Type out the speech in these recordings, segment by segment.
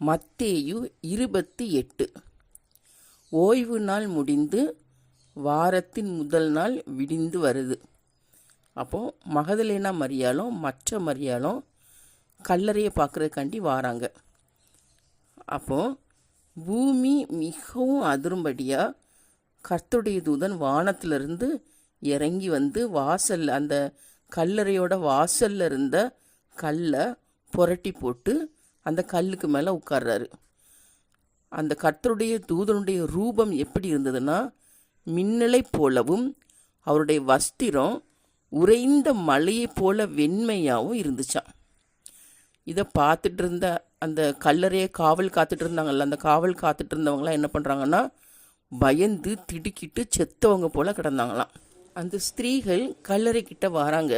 மத்தேயு இருபத்தி எட்டு. ஓய்வு நாள் முடிந்து வாரத்தின் முதல் நாள் விடிந்து வருது. அப்போது மகதலேனா மரியாலும் மற்ற மரியாலும் கல்லறையை பார்க்குறதுக்காண்டி வாராங்க. அப்போது பூமி மிகவும் அதிரும்படியாக கர்த்துடைய தூதன் வானத்திலிருந்து இறங்கி வந்து வாசல் அந்த கல்லறையோட வாசல்ல இருந்த கல்லை புரட்டி போட்டு அந்த கல்லுக்கு மேலே உட்கார்றாரு. அந்த கர்த்தருடைய தூதனுடைய ரூபம் எப்படி இருந்ததுன்னா மின்னலை போலவும் அவருடைய வஸ்திரம் உறைந்த மலையைப் போல வெண்மையாகவும் இருந்துச்சாம். இதை பார்த்துட்டு இருந்த அந்த கல்லறையை காவல் காத்துட்டு இருந்தாங்கல்ல அந்த காவல் காத்துட்டு இருந்தவங்களாம் என்ன பண்ணுறாங்கன்னா பயந்து திடுக்கிட்டு செத்தவங்க போல கிடந்தாங்களாம். அந்த ஸ்திரீகள் கல்லறை கிட்ட வராங்க.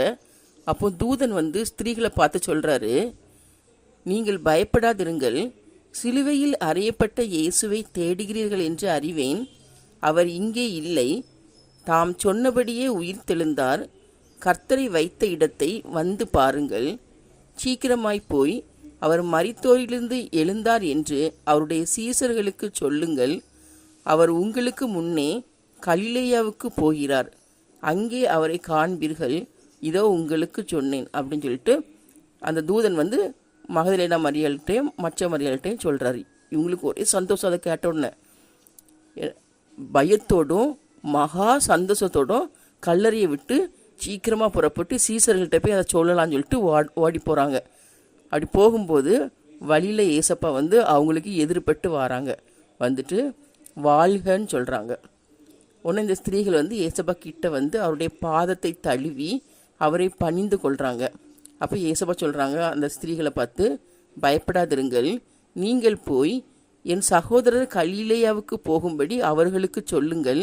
அப்போ தூதன் வந்து ஸ்திரீகளை பார்த்து சொல்கிறாரு நீங்கள் பயப்படாதிருங்கள். சிலுவையில் அறையப்பட்ட இயேசுவை தேடுகிறீர்கள் என்று அறிவேன். அவர் இங்கே இல்லை. தாம் சொன்னபடியே உயிர் தெழுந்தார். கர்த்தரை வைத்த இடத்தை வந்து பாருங்கள். சீக்கிரமாய் போய் அவர் மரித்தோரிலிருந்து எழுந்தார் என்று அவருடைய சீசர்களுக்கு சொல்லுங்கள். அவர் உங்களுக்கு முன்னே கலிலேயாவுக்கு போகிறார். அங்கே அவரை காண்பீர்கள். இதோ உங்களுக்கு சொன்னேன் அப்படின்னு சொல்லிட்டு அந்த தூதன் வந்து மகதலேனா மரியாள்கிட்டையும் மற்ற மரியாள்கிட்டையும் சொல்கிறாரு இவங்களுக்கு ஒரே சந்தோஷம் அதை கேட்ட உடனே. பயத்தோடும் மகா சந்தோஷத்தோடும் கல்லறையை விட்டு சீக்கிரமாக புறப்பட்டு சீசர்கள்ட்ட போய் அதை சொல்லலாம்னு சொல்லிட்டு ஓடி ஓடி போகிறாங்க அப்படி போகும்போது வழியில் ஏசப்பா வந்து அவங்களுக்கு எதிர்பட்டு வராங்க. வந்துட்டு வாழ்கன்னு சொல்கிறாங்க உடனே இந்த ஸ்திரீகள் வந்து ஏசப்பா கிட்ட வந்து அவருடைய பாதத்தை தழுவி அவரை பணிந்து கொள்கிறாங்க அப்போ ஏசப்பா சொல்கிறாங்க அந்த ஸ்திரீகளை பார்த்து பயப்படாதிருங்கள். நீங்கள் போய் என் சகோதரர் கலீலையாவுக்கு போகும்படி அவர்களுக்கு சொல்லுங்கள்.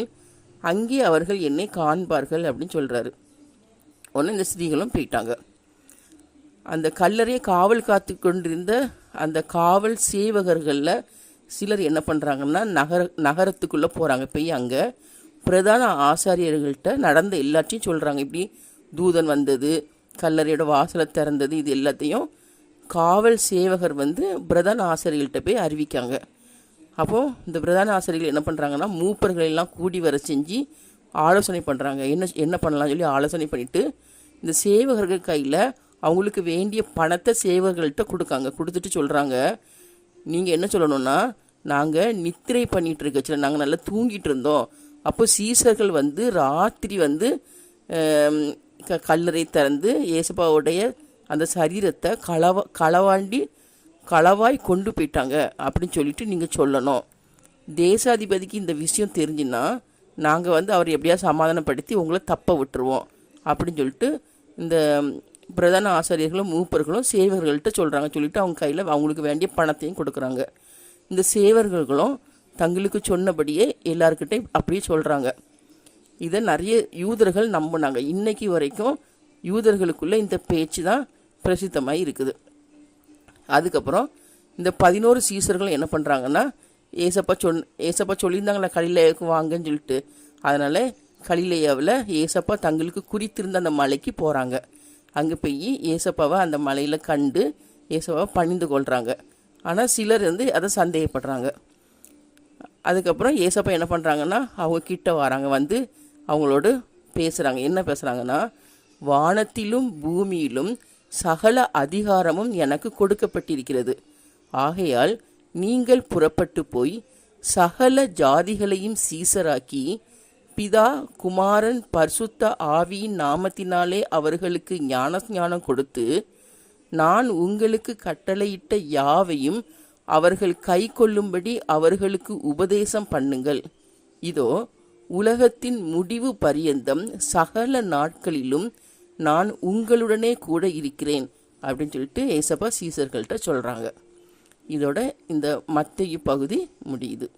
அங்கே அவர்கள் என்னை காண்பார்கள் அப்படின்னு சொல்கிறாரு உடனே இந்த ஸ்திரீகளும் போயிட்டாங்க. அந்த கல்லறையை காவல் காத்து கொண்டிருந்த அந்த காவல் சேவகர்களில் சிலர் என்ன பண்ணுறாங்கன்னா நகர நகரத்துக்குள்ளே போகிறாங்க போய் அங்கே பிரதான ஆசாரியர்கள்ட்ட நடந்த எல்லாத்தையும் சொல்கிறாங்க இப்படி தூதன் வந்தது கல்லறையோட வாசலை திறந்தது இது எல்லாத்தையும் காவல் சேவகர் வந்து பிரதான ஆசிரியர்கள்ட்ட போய் அறிவிக்காங்க. அப்போது இந்த பிரதான ஆசிரியர்கள் என்ன பண்ணுறாங்கன்னா மூப்பர்களெல்லாம் கூடி வர செஞ்சு ஆலோசனை பண்ணுறாங்க என்ன என்ன பண்ணலாம்னு சொல்லி ஆலோசனை பண்ணிவிட்டு இந்த சேவகர்கள் கையில் அவங்களுக்கு வேண்டிய பணத்தை சேவகர்கள்ட்ட கொடுக்காங்க. கொடுத்துட்டு சொல்கிறாங்க நீங்கள் என்ன சொல்லணும்னா நாங்கள் நித்திரை பண்ணிகிட்டு இருக்கச்சில் நாங்கள் நல்லா தூங்கிட்டு இருந்தோம். அப்போ சீசர்கள் வந்து ராத்திரி வந்து க கல்லறை திறந்து இயேசுபாவுடைய அந்த சரீரத்தை களவ களவாண்டி களவாய் கொண்டு போயிட்டாங்க அப்படின்னு சொல்லிட்டு நீங்கள் சொல்லணும். தேசாதிபதிக்கு இந்த விஷயம் தெரிஞ்சுன்னா நாங்கள் வந்து அவர் எப்படியா சமாதானப்படுத்தி உங்களை தப்ப விட்டுருவோம் அப்படின்னு சொல்லிட்டு இந்த பிரதான ஆசிரியர்களும் மூப்பர்களும் சேவர்கள்ட்ட சொல்கிறாங்க சொல்லிட்டு அவங்க கையில் அவங்களுக்கு வேண்டிய பணத்தையும் கொடுக்குறாங்க. இந்த சேவர்களும் தங்களுக்கு சொன்னபடியே எல்லாருக்கிட்டையும் அப்படியே சொல்கிறாங்க இதை நிறைய யூதர்கள் நம்பினாங்க. இன்னைக்கு வரைக்கும் யூதர்களுக்குள்ள இந்த பேச்சு தான் பிரசித்தமாக இருக்குது. அதுக்கப்புறம் இந்த பதினோரு சீசர்கள் என்ன பண்ணுறாங்கன்னா ஏசப்பா சொன் ஏசப்பா சொல்லியிருந்தாங்களே கலிலேயாவுக்கு வாங்கன்னு சொல்லிட்டு. அதனால் கலிலேயாவில் ஏசப்பா தங்களுக்கு குறித்திருந்த அந்த மலைக்கு போகிறாங்க அங்கே போய் ஏசப்பாவை அந்த மலையில் கண்டு ஏசப்பாவை பணிந்து கொள்கிறாங்க ஆனால் சிலர் வந்து அதை சந்தேகப்படுறாங்க. அதுக்கப்புறம் ஏசப்பா என்ன பண்ணுறாங்கன்னா அவங்க கிட்ட வராங்க. வந்து அவங்களோடு பேசுகிறாங்க என்ன பேசுகிறாங்கன்னா வானத்திலும் பூமியிலும் சகல அதிகாரமும் எனக்கு கொடுக்கப்பட்டிருக்கிறது. ஆகையால் நீங்கள் புறப்பட்டு போய் சகல ஜாதிகளையும் சீசராக்கி பிதா குமாரன் பரிசுத்த ஆவியின் நாமத்தினாலே அவர்களுக்கு ஞான ஞானம் கொடுத்து நான் உங்களுக்கு கட்டளையிட்ட யாவையும் அவர்கள் கை கொள்ளும்படி அவர்களுக்கு உபதேசம் பண்ணுங்கள். இதோ உலகத்தின் முடிவு பரியந்தம் சகல நாட்களிலும் நான் உங்களுடனே கூட இருக்கிறேன் அப்படின்னு சொல்லிட்டு ஏசப்பா சீசர்கள்ட்ட சொல்கிறாங்க இதோட இந்த மத்திய பகுதி முடியுது.